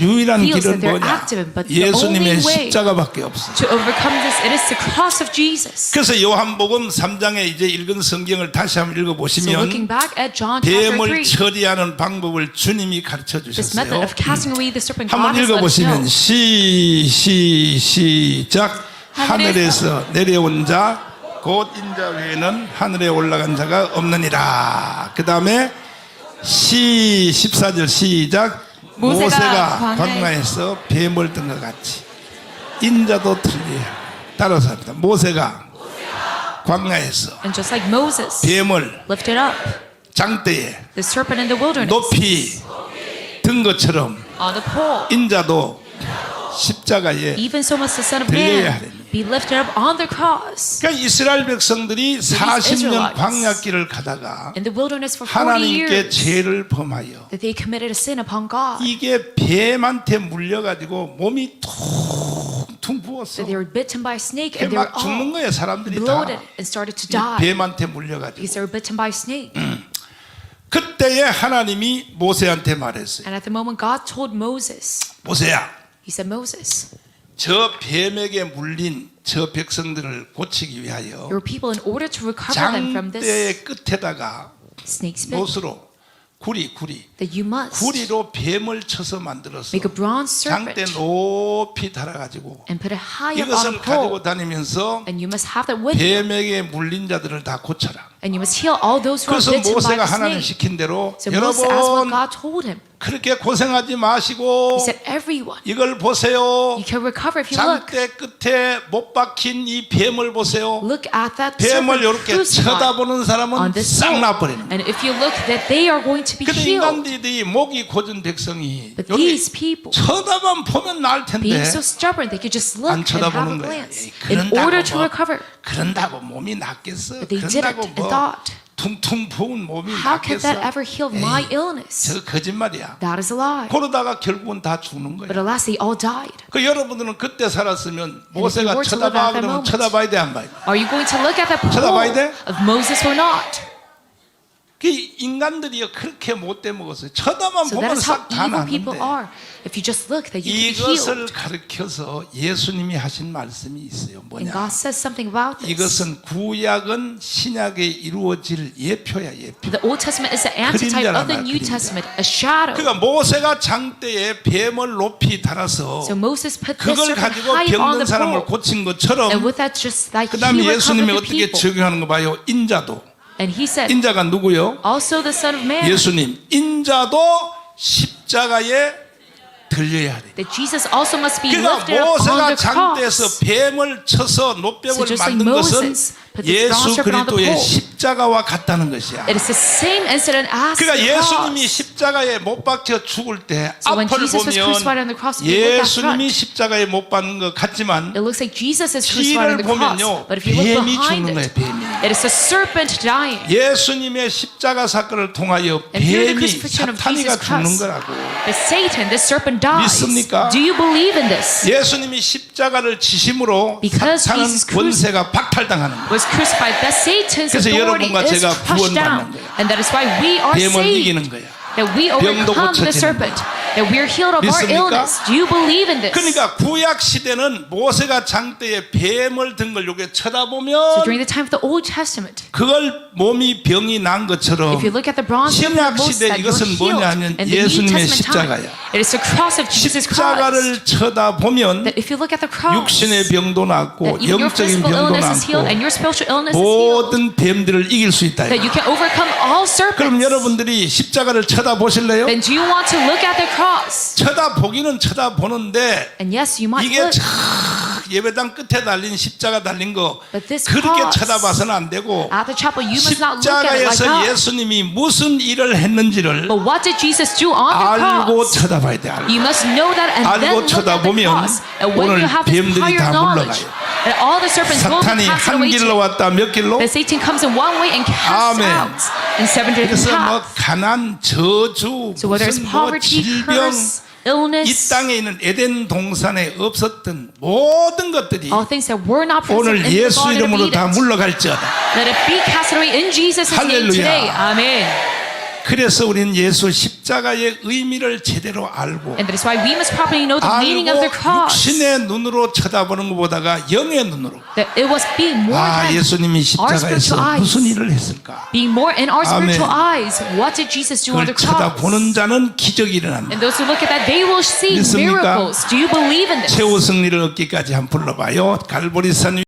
유일한 feels 길은 뭐냐? 예수님의 십자가밖에 없어. 그래서 요한복음 3장에 이제 읽은 성경을 다시 한번 읽어 보시면 John chapter 뱀을 3, 처리하는 방법을 주님이 가르쳐 주셨어요. 한번 God has let us know. 읽어 보시면 시, 시, 시작 하늘에서 내려온 자 곧 인자 외에는 하늘에 올라간 자가 없느니라 그 다음에 시 14절 시작 모세가 모세가 광야에- 광야에서 뱀을 든것 같이 인자도 틀려야 따라서 합니다 모세가 광야에서 And just like Moses 뱀을 lifted up 장대에 the serpent in the wilderness 높이 든 것처럼 on the pole, 인자도 십자가에 even so must the Son of 들려야 Man 하리니. Be lifted up on the cross. 그러니까 이스라엘 백성들이 40년 Israelites 광야길을 가다가 In the wilderness for 40 하나님께 years, 죄를 범하여 that they committed a sin upon God. 이게 뱀한테 물려가지고 몸이 퉁퉁 부었어. That they were bitten by a snake and they were 막 죽는 all 거예요 사람들이 다. bloated and started to 이 die 뱀한테 물려가지고. because they were bitten by a snake. 그때에 하나님이 모세한테 말했어요. And at the moment, God told Moses, 모세야, He said, Moses, 저 뱀에게 물린 저 백성들을 고치기 위하여 your people, in order to recover them from this 장대의 끝에다가 snake's bit, 못으로 구리 구리 that you must 구리로 뱀을 쳐서 만들었어. make a bronze 장대 serpent 높이 달아가지고 and put it high up on a 이것을 가지고 pole. 다니면서 And you must have that with you. 뱀에게 물린 자들을 다 고쳐라. And you must heal all those who are 그래서 bitten by 모세가 the 하나님 snake. 시킨 대로 So Moses asked what 여러분 God told him. 그렇게 고생하지 마시고 He said, everyone, 이걸 보세요. you can recover if you look. 장대 끝에 못 박힌 이 뱀을 보세요. Look at that 뱀을 serpent 이렇게 crucified 쳐다보는 on 사람은 this 싹. 나버리는 거예요. And if you look, that they are going to be 근데 healed. 인간들이 목이 고든 백성이 But 여기 these people, 쳐다만 보면 나을 텐데 being so stubborn, they could just look 안 and have a 쳐다보는 거야. glance 에이, in 그런다고 order to 뭐, recover. 그런다고 몸이 낫겠어. But they didn't 그런다고 and 뭐 thought, 퉁퉁 부은 몸이 how can that 낫겠어. ever heal 에이, my illness? 저 거짓말이야. That is a lie. 그러다가 결국은 다 죽는 But 거야. alas, they all died. 그 여러분들은 그때 살았으면 모세가 쳐다봐 그러면 쳐다봐야 돼안 봐야 돼? Are you going to look at the 쳐다봐야 돼? of Moses or not? 그 인간들이 그렇게 못돼 먹었어요. 쳐다만 보면 is how 싹다 evil people 나는데 이것을. 가르쳐서 예수님이 하신 말씀이 있어요. 뭐냐? 이것은 구약은 신약에 이루어질 예표야 예표. The Old Testament is the antitype of the New. Testament, a shadow. 그러니까 모세가 장대에 뱀을 높이 달아서 So Moses put 그걸 가지고 병든 사람을. 고친 것처럼 그 he 예수님이 어떻게. 적용하는 거 봐요. 인자도 And he said, 인자가 누구요? also the Son of Man, 예수님 인자도 십자가에 들려야 돼. that Jesus also must be 그러니까 lifted up on 모세가 the 장대에서 cross. 뱀을 쳐서 So 노뱀을 like 만든 것은 Moses bronze 예수 그리스도의 pole. 십자가와 같다는 것이야. It is the same incident as 그러니까 the 예수님이 cross. 십자가에 못 박혀 죽을 때 So when 앞을 Jesus was crucified on 보면 the cross, 예수님이 십자가에 못 박는 것 같지만 it looks like Jesus is crucified on 뒤를 the cross. 보면요 But if you look 뱀이 behind 죽는 it, 거예요. 뱀이. it is a serpent dying. 예수님의 십자가 사건을 통하여 the 뱀이 사탄이가 Jesus 죽는 거라고. But Satan, the serpent dies. 믿습니까? Do you believe in this? 예수님이 십자가를 지심으로 Because 사탄은 Jesus 권세가 박탈당하는 거예요. Was crucified. That Satan's 그래서 authority 여러분과 is 제가 crushed 구원받는 down. 거예요. And that is why we are 뱀을 saved. 이기는 거야. That we 병도 overcome the 고쳐지는 serpent. That we are healed of our illness. Do you believe in this? 그러니까 구약 시대는 모세가 장대에 뱀을 든걸 요게 So 쳐다보면 during the time of the Old Testament, 그걸 몸이 병이 난 것처럼 if you look at the bronze 신약 of Moses, 시대 that you're 이것은 healed. 뭐냐면 And the New 예수님의 Testament time, 십자가야. it is the cross of Jesus Christ. 십자가를 쳐다보면 That if you look at the cross, 육신의 병도 낫고 that even your 영적인 physical 병도 illness is healed and 낫고 your spiritual illness is healed. 모든 뱀들을 이길 수 있다. That you can overcome all 그럼 serpents. 여러분들이 십자가를 쳐다보실래요? Then do you want to look at the cross? 쳐다보기는 쳐다보는데 And yes, you might 이게 look. 참 예배당 끝에 달린 십자가 달린 거 But this 그렇게 cross 쳐다봐서는 안 되고 At the chapel, you must not look at it like 십자가에서. 예수님이 무슨 일을 했는지를 But what did Jesus do on the 알고? 쳐다봐야 돼. 알고. You must know that and then 알고 쳐다보면 오늘 you have this 뱀들이 다 물러가요. And all the serpents will be 사탄이 cast 한 away 길로 to 왔다 몇 길로? That Satan comes in one way and casts 아멘. out in seven different 그래서 뭐 paths. 가난, 저주, So whether it's 무슨 뭐 poverty, 질병, curse, 이 illness, 땅에 있는 에덴 동산에 없었던 모든 것들이 all things that were not present 오늘 in the 예수 Garden of 이름으로 다 Eden, 물러갈지어다. let it be cast away in Jesus' name 할렐루야. today. Amen. 그래서 우리는 예수 십자가의 의미를 제대로 알고 알고. 육신의 눈으로 쳐다보는 것보다가 영의 눈으로 아 예수님이 십자가에서. 무슨 일을 했을까 Being more in our 아멘. spiritual eyes. What did Jesus do on 그걸 the cross? 쳐다보는 자는 기적이 일어난다 And those who look at that, they will see 믿습니까? miracles. Do you believe in this? 최후 승리를 얻기까지 한번 불러봐요 갈보리산